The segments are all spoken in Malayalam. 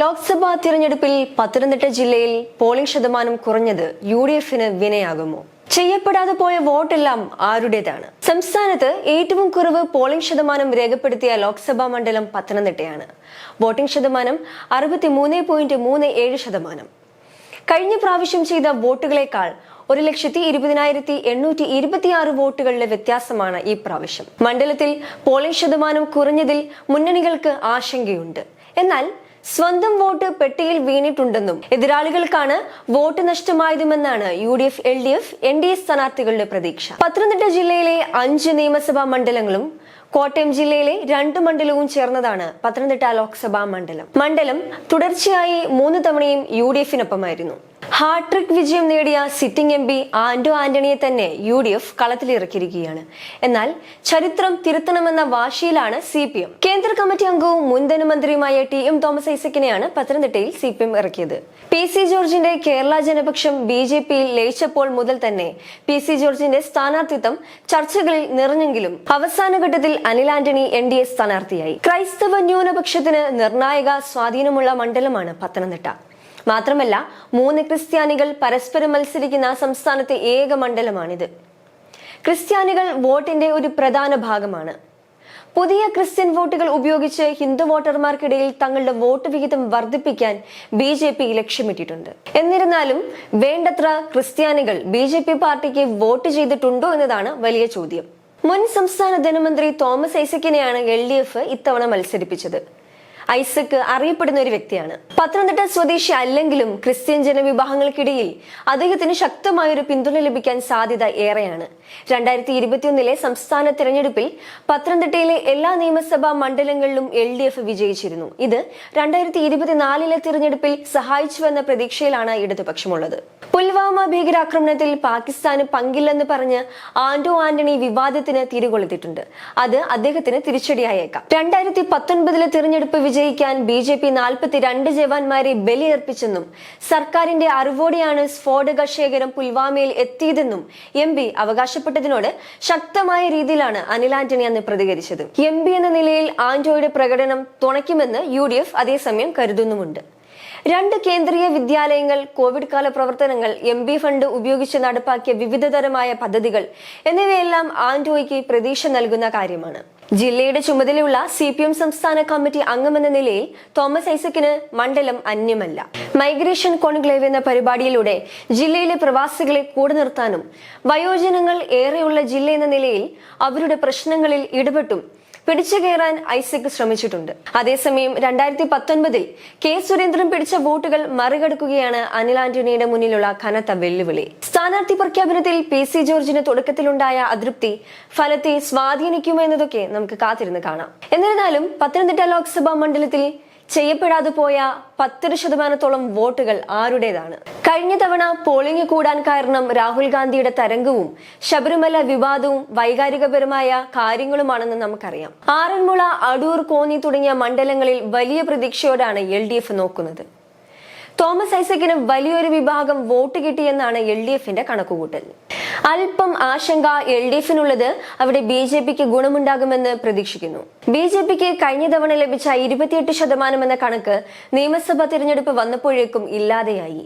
ലോക്സഭാ തിരഞ്ഞെടുപ്പിൽ പത്തനംതിട്ട ജില്ലയിൽ പോളിംഗ് ശതമാനം കുറഞ്ഞത് യു ഡി എഫിന് വിനയാകുമോ? ചെയ്യപ്പെടാതെ പോയ വോട്ടെല്ലാം ആരുടേതാണ്? സംസ്ഥാനത്ത് ഏറ്റവും കുറവ് പോളിംഗ് ശതമാനം രേഖപ്പെടുത്തിയ ലോക്സഭാ മണ്ഡലം പത്തനംതിട്ടയാണ്. വോട്ടിംഗ് ശതമാനം അറുപത്തി മൂന്ന് പോയിന്റ് മൂന്ന് ഏഴ് ശതമാനം. കഴിഞ്ഞ പ്രാവശ്യം ചെയ്ത വോട്ടുകളേക്കാൾ ഒരു ലക്ഷത്തി ഇരുപതിനായിരത്തി എണ്ണൂറ്റി ഇരുപത്തിയാറ് വോട്ടുകളുടെ വ്യത്യാസമാണ് ഈ പ്രാവശ്യം. മണ്ഡലത്തിൽ പോളിംഗ് ശതമാനം കുറഞ്ഞതിൽ മുന്നണികൾക്ക് ആശങ്കയുണ്ട്. എന്നാൽ സ്വന്തം വോട്ട് പെട്ടിയിൽ വീണിട്ടുണ്ടെന്നും എതിരാളികൾക്കാണ് vote നഷ്ടമായതുമെന്നാണ് U D F L D F N D A സ്ഥാനാർത്ഥികളുടെ പ്രതീക്ഷ. പത്തനംതിട്ട ജില്ലയിലെ അഞ്ച് നിയമസഭാ മണ്ഡലങ്ങളും കോട്ടയം ജില്ലയിലെ രണ്ട് മണ്ഡലവും ചേർന്നതാണ് പത്തനംതിട്ട ലോക്സഭാ മണ്ഡലം. മണ്ഡലം തുടർച്ചയായി മൂന്ന് തവണയും യു ഡി എഫിനൊപ്പമായിരുന്നു ഹാട്രിക് വിജയം നേടിയ സിറ്റിംഗ് എം പി ആന്റോ ആന്റണിയെ തന്നെ യു ഡി എഫ് കളത്തിലിറക്കിയിരിക്കുകയാണ്. എന്നാൽ ചരിത്രം തിരുത്തണമെന്ന വാശിയിലാണ് സി പി എം കേന്ദ്ര കമ്മിറ്റി അംഗവും മുൻ ധനമന്ത്രിയുമായ ടി എം തോമസ് ഐസക്കിനെയാണ് പത്തനംതിട്ടയിൽ സി പി എം ഇറക്കിയത്. പി സി ജോർജിന്റെ കേരള ജനപക്ഷം ബി ജെ പിയിൽ ലയിച്ചപ്പോൾ മുതൽ തന്നെ പി സി ജോർജിന്റെ സ്ഥാനാർത്ഥിത്വം ചർച്ചകളിൽ നിറഞ്ഞെങ്കിലും അവസാനഘട്ടത്തിൽ Anil Antony N D A സ്ഥാനാർത്ഥിയായി. ക്രൈസ്തവ ന്യൂനപക്ഷത്തിന് നിർണായക സ്വാധീനമുള്ള മണ്ഡലമാണ് പത്തനംതിട്ട. മാത്രമല്ല മൂന്ന് ക്രിസ്ത്യാനികൾ പരസ്പരം മത്സരിക്കുന്ന സംസ്ഥാനത്തെ ഏക മണ്ഡലമാണിത്. ക്രിസ്ത്യാനികൾ വോട്ടിന്റെ ഒരു പ്രധാന ഭാഗമാണ്. പുതിയ ക്രിസ്ത്യൻ വോട്ടുകൾ ഉപയോഗിച്ച് ഹിന്ദു വോട്ടർമാർക്കിടയിൽ തങ്ങളുടെ വോട്ട് വിഹിതം വർദ്ധിപ്പിക്കാൻ ബി ജെ പി ലക്ഷ്യമിട്ടിട്ടുണ്ട്. എന്നിരുന്നാലും വേണ്ടത്ര ക്രിസ്ത്യാനികൾ ബി ജെ പി പാർട്ടിക്ക് വോട്ട് ചെയ്തിട്ടുണ്ടോ എന്നതാണ് വലിയ ചോദ്യം. മുൻ സംസ്ഥാന ധനമന്ത്രി തോമസ് ഐസക്കിനെയാണ് എൽ ഡി എഫ് ഇത്തവണ മത്സരിപ്പിച്ചത്. ഐസക് അറിയപ്പെടുന്ന ഒരു വ്യക്തിയാണ്. പത്തനംതിട്ട സ്വദേശി അല്ലെങ്കിലും ക്രിസ്ത്യൻ ജനവിഭാഗങ്ങൾക്കിടയിൽ അദ്ദേഹത്തിന് ശക്തമായ ഒരു പിന്തുണ ലഭിക്കാൻ സാധ്യത ഏറെയാണ്. രണ്ടായിരത്തി ഇരുപത്തിയൊന്നിലെ സംസ്ഥാന തിരഞ്ഞെടുപ്പിൽ പത്തനംതിട്ടയിലെ എല്ലാ നിയമസഭാ മണ്ഡലങ്ങളിലും എൽ ഡി എഫ് വിജയിച്ചിരുന്നു. ഇത് രണ്ടായിരത്തി ഇരുപത്തിനാലിലെ തിരഞ്ഞെടുപ്പിൽ സഹായിച്ചുവെന്ന പ്രതീക്ഷയിലാണ് ഇടതുപക്ഷമുള്ളത്. പുൽവാമ ഭീകരാക്രമണത്തിൽ പാകിസ്ഥാന് പങ്കില്ലെന്ന് പറഞ്ഞ് ആന്റോ ആന്റണി വിവാദത്തിന് തിരികൊളുത്തിട്ടുണ്ട്. അത് അദ്ദേഹത്തിന് തിരിച്ചടിയായേക്കാം. രണ്ടായിരത്തി പത്തൊൻപതിലെ തിരഞ്ഞെടുപ്പ് വിജയിക്കാൻ ബി ജെ പി നാൽപ്പത്തിരണ്ട് ജവാന്മാരെ ബലിയർപ്പിച്ചെന്നും സർക്കാരിന്റെ അറിവോടെയാണ് സ്ഫോടക ശേഖരം പുൽവാമയിൽ എത്തിയതെന്നും എം പി അവകാശപ്പെട്ടതിനോട് ശക്തമായ രീതിയിലാണ് അനിൽ ആന്റണി അന്ന് പ്രതികരിച്ചത്. എം പി എന്ന നിലയിൽ ആന്റോയുടെ പ്രകടനം തുണയ്ക്കുമെന്ന് യു ഡി എഫ് അതേസമയം കരുതുന്നുമുണ്ട്. രണ്ട് കേന്ദ്രീയ വിദ്യാലയങ്ങൾ കോവിഡ് കാല പ്രവർത്തനങ്ങൾ എം ബി ഫണ്ട് ഉപയോഗിച്ച് നടപ്പാക്കിയ വിവിധതരമായ പദ്ധതികൾ എന്നിവയെല്ലാം ആന്റോയ്ക്ക് പ്രതീക്ഷ നൽകുന്ന കാര്യമാണ്. ജില്ലയുടെ ചുമതലയുള്ള സി പി എം സംസ്ഥാന കമ്മിറ്റി അംഗമെന്ന നിലയിൽ തോമസ് ഐസക്കിന് മണ്ഡലം അന്യമല്ല. മൈഗ്രേഷൻ കോൺക്ലേവ് എന്ന പരിപാടിയിലൂടെ ജില്ലയിലെ പ്രവാസികളെ കൂടെ നിർത്താനും വയോജനങ്ങൾ ഏറെയുള്ള ജില്ല എന്ന നിലയിൽ അവരുടെ പ്രശ്നങ്ങളിൽ ഇടപെട്ടും പിടിച്ചു കയറാൻ ഐസക് ശ്രമിച്ചിട്ടുണ്ട്. അതേസമയം രണ്ടായിരത്തി പത്തൊൻപതിൽ കെ സുരേന്ദ്രൻ പിടിച്ച വോട്ടുകൾ മറികടക്കുകയാണ് അനിൽ ആന്റണിയുടെ മുന്നിലുള്ള കനത്ത വെല്ലുവിളി. സ്ഥാനാർത്ഥി പ്രഖ്യാപനത്തിൽ പി സി ജോർജിന് തുടക്കത്തിലുണ്ടായ അതൃപ്തി ഫലത്തെ സ്വാധീനിക്കുമോ എന്നതൊക്കെ നമുക്ക് കാത്തിരുന്ന് കാണാം. എന്നിരുന്നാലും പത്തനംതിട്ട ലോക്സഭാ മണ്ഡലത്തിൽ ചെയ്യപ്പെടാതെ പോയ പത്തര ശതമാനത്തോളം വോട്ടുകൾ ആരുടേതാണ്? കഴിഞ്ഞ തവണ പോളിംഗ് കൂടാൻ കാരണം രാഹുൽ ഗാന്ധിയുടെ തരംഗവും ശബരിമല വിവാദവും വൈകാരികപരമായ കാര്യങ്ങളുമാണെന്ന് നമുക്കറിയാം. ആറന്മുള അടൂർ കോന്നി തുടങ്ങിയ മണ്ഡലങ്ങളിൽ വലിയ പ്രതീക്ഷയോടാണ് എൽ നോക്കുന്നത്. തോമസ് ഐസക്കിന് വലിയൊരു വിഭാഗം വോട്ട് കിട്ടിയെന്നാണ് എൽ ഡി എഫിന്റെ കണക്കുകൂട്ടൽ. അല്പം ആശങ്ക എൽ ഡി എഫിനുള്ളത് അവിടെ ബി ജെ പിക്ക് ഗുണമുണ്ടാകുമെന്ന് പ്രതീക്ഷിക്കുന്നു. ബി ജെ പിക്ക് കഴിഞ്ഞ തവണ ലഭിച്ച ഇരുപത്തിയെട്ട് ശതമാനം എന്ന കണക്ക് നിയമസഭാ തിരഞ്ഞെടുപ്പ് വന്നപ്പോഴേക്കും ഇല്ലാതെയായി.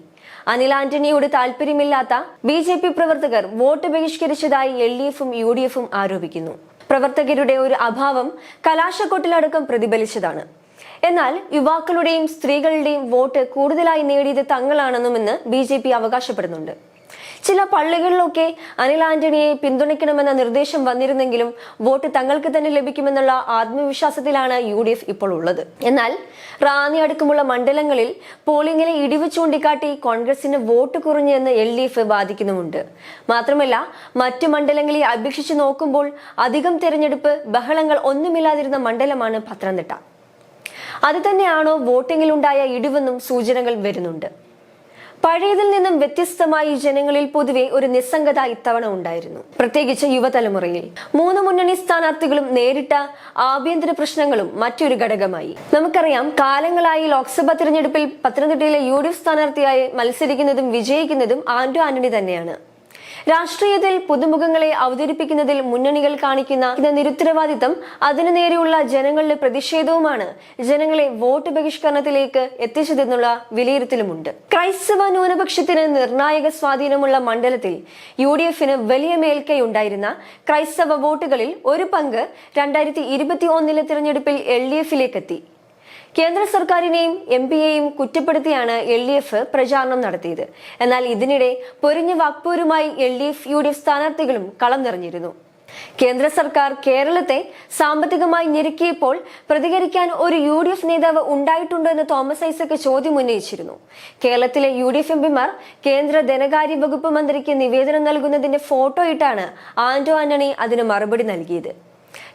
അനിൽ ആന്റണിയോട് താല്പര്യമില്ലാത്ത ബി ജെ പി പ്രവർത്തകർ വോട്ട് ബഹിഷ്കരിച്ചതായി എൽ ഡി എഫും യു ഡി എഫും ആരോപിക്കുന്നു. പ്രവർത്തകരുടെ ഒരു അഭാവം കലാശക്കൊട്ടിലടക്കം പ്രതിഫലിച്ചതാണ്. എന്നാൽ യുവാക്കളുടെയും സ്ത്രീകളുടെയും വോട്ട് കൂടുതലായി നേടിയത് തങ്ങളാണെന്നുമെന്ന് ബി ജെ പി അവകാശപ്പെടുന്നുണ്ട്. ചില പള്ളികളിലൊക്കെ അനിൽ ആന്റണിയെ പിന്തുണയ്ക്കണമെന്ന നിർദ്ദേശം വന്നിരുന്നെങ്കിലും വോട്ട് തങ്ങൾക്ക് തന്നെ ലഭിക്കുമെന്നുള്ള ആത്മവിശ്വാസത്തിലാണ് യു ഡി എഫ് ഇപ്പോൾ ഉള്ളത്. എന്നാൽ റാന്നി അടക്കമുള്ള മണ്ഡലങ്ങളിൽ പോളിംഗിലെ ഇടിവ് ചൂണ്ടിക്കാട്ടി കോൺഗ്രസിന് വോട്ട് കുറഞ്ഞെന്ന് എൽ ഡി എഫ് വാദിക്കുന്നുമുണ്ട്. മാത്രമല്ല മറ്റു മണ്ഡലങ്ങളെ അപേക്ഷിച്ച് നോക്കുമ്പോൾ അധികം തെരഞ്ഞെടുപ്പ് ബഹളങ്ങൾ ഒന്നുമില്ലാതിരുന്ന മണ്ഡലമാണ് പത്തനംതിട്ട. അത് തന്നെയാണോ ഉണ്ടായ ഇടിവെന്നും സൂചനകൾ വരുന്നുണ്ട്. പഴയതിൽ നിന്നും വ്യത്യസ്തമായി ജനങ്ങളിൽ പൊതുവെ ഒരു നിസ്സംഗത ഇത്തവണ ഉണ്ടായിരുന്നു. പ്രത്യേകിച്ച് യുവതലമുറയിൽ. മൂന്ന് മുന്നണി സ്ഥാനാർത്ഥികളും നേരിട്ട ആഭ്യന്തര പ്രശ്നങ്ങളും മറ്റൊരു ഘടകമായി. നമുക്കറിയാം കാലങ്ങളായി ലോക്സഭാ തിരഞ്ഞെടുപ്പിൽ പത്തനംതിട്ടയിലെ യു ഡി എഫ് സ്ഥാനാർത്ഥിയായി മത്സരിക്കുന്നതും വിജയിക്കുന്നതും ആന്റോ ആന്റണി തന്നെയാണ്. രാഷ്ട്രീയത്തിൽ പുതുമുഖങ്ങളെ അവതരിപ്പിക്കുന്നതിൽ മുന്നണികൾ കാണിക്കുന്ന നിരുത്തരവാദിത്തം അതിനു നേരെയുള്ള ജനങ്ങളുടെ പ്രതിഷേധവുമാണ് ജനങ്ങളെ വോട്ട് ബഹിഷ്കരണത്തിലേക്ക് എത്തിച്ചതെന്നുള്ള വിലയിരുത്തലുമുണ്ട്. ക്രൈസ്തവ ന്യൂനപക്ഷത്തിന് നിർണായക സ്വാധീനമുള്ള മണ്ഡലത്തിൽ യു ഡി എഫിന് വലിയ മേൽക്കൈ ഉണ്ടായിരുന്ന ക്രൈസ്തവ വോട്ടുകളിൽ ഒരു പങ്ക് രണ്ടായിരത്തി ഇരുപത്തി ഒന്നിലെ തിരഞ്ഞെടുപ്പിൽ എൽ ഡി എഫിലേക്കെത്തി. കേന്ദ്ര സർക്കാരിനെയും എം പിയെയും കുറ്റപ്പെടുത്തിയാണ് എൽ ഡി എഫ് പ്രചാരണം നടത്തിയത്. എന്നാൽ ഇതിനിടെ പൊരിഞ്ഞ വാക്പൂരുമായി L D F U D F സ്ഥാനാർത്ഥികളും കളം നിറഞ്ഞിരുന്നു കേന്ദ്ര സർക്കാർ കേരളത്തെ സാമ്പത്തികമായി ഞെരുക്കിയപ്പോൾ പ്രതികരിക്കാൻ ഒരു യു ഡി എഫ് നേതാവ് ഉണ്ടായിട്ടുണ്ടോ എന്ന് തോമസ് ഐസക് ചോദ്യം ഉന്നയിച്ചിരുന്നു. കേരളത്തിലെ യു ഡി എഫ് എംപിമാർ കേന്ദ്ര ധനകാര്യ വകുപ്പ് മന്ത്രിക്ക് നിവേദനം നൽകുന്നതിന്റെ ഫോട്ടോ ഇട്ടാണ് ആന്റോ ആന്റണി അതിന് മറുപടി നൽകിയത്.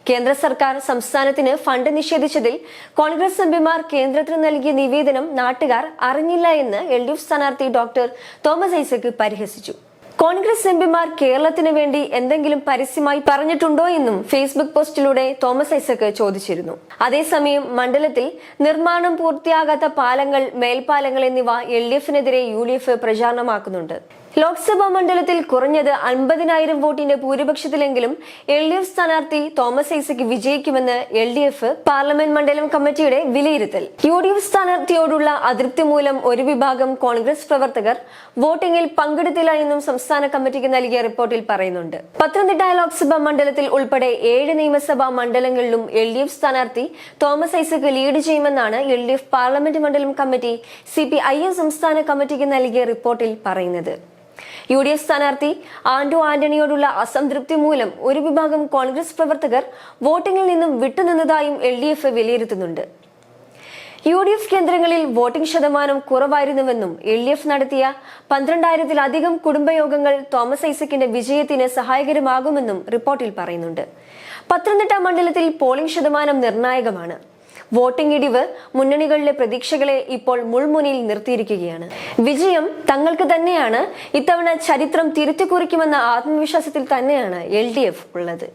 കേന്ദ്ര സർക്കാർ സംസ്ഥാനത്തിന് ഫണ്ട് നിഷേധിച്ചതിൽ കോൺഗ്രസ് എംപിമാർ കേന്ദ്രത്തിന് നൽകിയ നിവേദനം നാട്ടുകാർ അറിഞ്ഞില്ല എന്ന് എൽ ഡി എഫ് സ്ഥാനാർത്ഥി ഡോക്ടർ തോമസ് ഐസക് പരിഹസിച്ചു. കോൺഗ്രസ് എംപിമാർ കേരളത്തിന് വേണ്ടി എന്തെങ്കിലും പരസ്യമായി പറഞ്ഞിട്ടുണ്ടോ എന്നും ഫേസ്ബുക്ക് പോസ്റ്റിലൂടെ തോമസ് ഐസക് ചോദിച്ചിരുന്നു. അതേസമയം മണ്ഡലത്തിൽ നിർമ്മാണം പൂർത്തിയാകാത്ത പാലങ്ങൾ മേൽപ്പാലങ്ങൾ എന്നിവ എൽ ഡി എഫിനെതിരെ യു ഡി എഫ് പ്രചാരണമാക്കുന്നുണ്ട്. ലോക്സഭാ മണ്ഡലത്തിൽ കുറഞ്ഞത് അൻപതിനായിരം വോട്ടിന്റെ ഭൂരിപക്ഷത്തിലെങ്കിലും എൽ ഡി എഫ് സ്ഥാനാർത്ഥി തോമസ് ഐസക് വിജയിക്കുമെന്ന് എൽ ഡി എഫ് പാർലമെന്റ് മണ്ഡലം കമ്മിറ്റിയുടെ വിലയിരുത്തൽ. യു ഡി എഫ് സ്ഥാനാർത്ഥിയോടുള്ള അതൃപ്തി മൂലം ഒരു വിഭാഗം കോൺഗ്രസ് പ്രവർത്തകർ വോട്ടിംഗിൽ പങ്കെടുത്തില്ല എന്നും സംസ്ഥാന കമ്മിറ്റിക്ക് നൽകിയ റിപ്പോർട്ടിൽ പറയുന്നുണ്ട്. പത്തനംതിട്ട ലോക്സഭാ മണ്ഡലത്തിൽ ഉൾപ്പെടെ ഏഴ് നിയമസഭാ മണ്ഡലങ്ങളിലും എൽ ഡി എഫ് സ്ഥാനാർത്ഥി തോമസ് ഐസക് ലീഡ് ചെയ്യുമെന്നാണ് എൽ ഡി എഫ് പാർലമെന്റ് മണ്ഡലം committee C P I M സംസ്ഥാന കമ്മിറ്റിക്ക് നൽകിയ റിപ്പോർട്ടിൽ പറയുന്നത്. യു ഡി എഫ് സ്ഥാനാർത്ഥി ആന്റോ ആന്റണിയോടുള്ള അസംതൃപ്തി മൂലം ഒരു വിഭാഗം കോൺഗ്രസ് പ്രവർത്തകർ വോട്ടിംഗിൽ നിന്നും വിട്ടുനിന്നതായും എൽ ഡി എഫ് വിലയിരുത്തുന്നുണ്ട്. യു ഡി എഫ് കേന്ദ്രങ്ങളിൽ വോട്ടിംഗ് ശതമാനം കുറവായിരുന്നുവെന്നും എൽ ഡി എഫ് നടത്തിയ പന്ത്രണ്ടായിരത്തിലധികം കുടുംബയോഗങ്ങൾ തോമസ് ഐസക്കിന്റെ വിജയത്തിന് സഹായകരമാകുമെന്നും റിപ്പോർട്ടിൽ പറയുന്നുണ്ട്. പത്തനംതിട്ട മണ്ഡലത്തിൽ പോളിംഗ് ശതമാനം നിർണായകമാണ്. വോട്ടിംഗ് ഇടിവ് മുന്നണികളിലെ പ്രതീക്ഷകളെ ഇപ്പോൾ മുൾമുനയിൽ നിർത്തിയിരിക്കുകയാണ്. വിജയം തങ്ങൾക്ക് തന്നെയാണ്. ഇത്തവണ ചരിത്രം തിരുത്തിക്കുറിക്കുമെന്ന ആത്മവിശ്വാസത്തിൽ തന്നെയാണ് എൽ ഉള്ളത്.